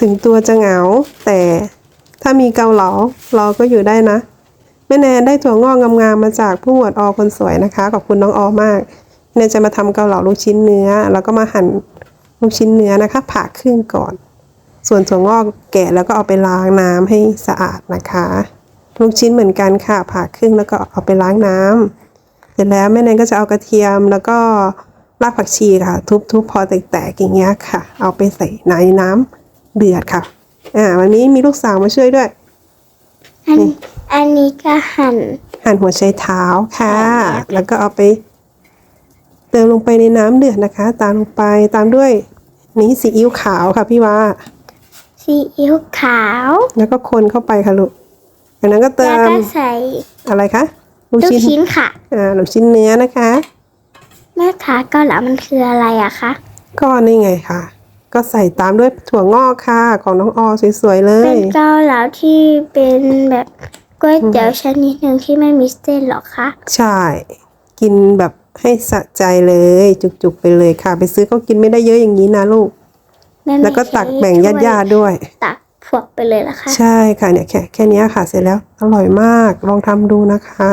ถึงตัวจะเหงา แต่ถ้ามีเกาเหลาเราก็อยู่ได้นะ แม่แนนได้ถั่วงอกงามๆมาจากผู้หมวดอคนสวยนะคะ ขอบคุณน้องออมากแนนจะมาทำเกาเหลาลูกชิ้นเนื้อ แล้วก็มาหั่นลูกชิ้นเนื้อนะคะ ผ่าครึ่งก่อน ส่วนถั่วงอกแกะแล้วก็เอาไปล้างน้ำให้สะอาดนะคะ ลูกชิ้นเหมือนกันค่ะ ผ่าครึ่งแล้วก็เอาไปล้างน้ำเสร็จแล้วแม่แนนก็จะเอากระเทียมแล้วก็รากผักชีค่ะ ทุบๆพอแตกๆอย่างเงี้ยค่ะ เอาไปใส่ในน้ำ เดือดค่ะ อ่า วันนี้มีลูกสาวมาช่วยด้วย อันอันนี้ก็หั่น หั่นหัวไชเท้าค่ะค่ะแล้วก็เอาไป เติมลงไปในน้ำเดือดนะคะ ตามลงไปตามด้วย นี้ซีอิ๊วขาวค่ะพี่ว่าซีอิ๊วขาว แล้วก็คนเข้าไปค่ะลูกจากนั้นก็เติแล้วมก็ใส่อะไรคะลูกลูกชิ้นชิ้นค่ะ อ่าลูกชิ้นเนื้อนะคะ แม่คะเกาเหลามันคืออะไรอะคะก็นี่ไงค่ะ ก็ใส่ตามด้วยถั่วงอกค่ะ ของน้องออสวยๆเลเป็ยนเกาเหลาที่เป็นแบบก๋วยเตี๋ยวชนิดหนึ่งที่ไม่มีเส้นหรอคะใช่ กินแบบให้สะใจเลย จุกๆไปเลยค่ะ ไปซื้อก็กินไม่ได้เยอะอย่างนี้นะลูกม่แล้วก็ตักแบ่งญาติๆด้วย ตักพวกไปเลยละคะใช่ค่ะเนี่ยแค่แค่เนี้ยค่ะเสร็จแล้วอร่อยมากลองทำดูนะคะ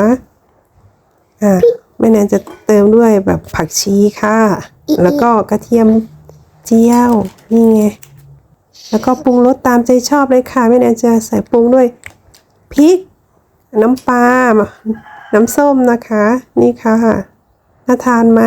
อ่าแม่แนนจะเติมด้วยแบบผักชีค่ะ แล้วก็กระเทียม เจียว นี่ไง แล้วก็ปรุงรสตามใจชอบเลยค่ะแม่แนนจะใส่ปรุงด้วยพริก น้ำปลา น้ำส้มนะคะ นี่ค่ะ น่าทานไหม